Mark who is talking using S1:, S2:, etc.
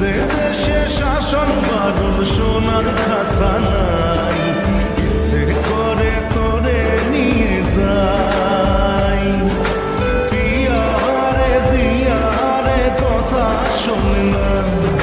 S1: যে দেশে শাসন বাদল সোনার খাসা নাই। ইচ্ছে করে করে নিয়ে যাই। পিয়ারে, জিয়ারে, কথা শোনে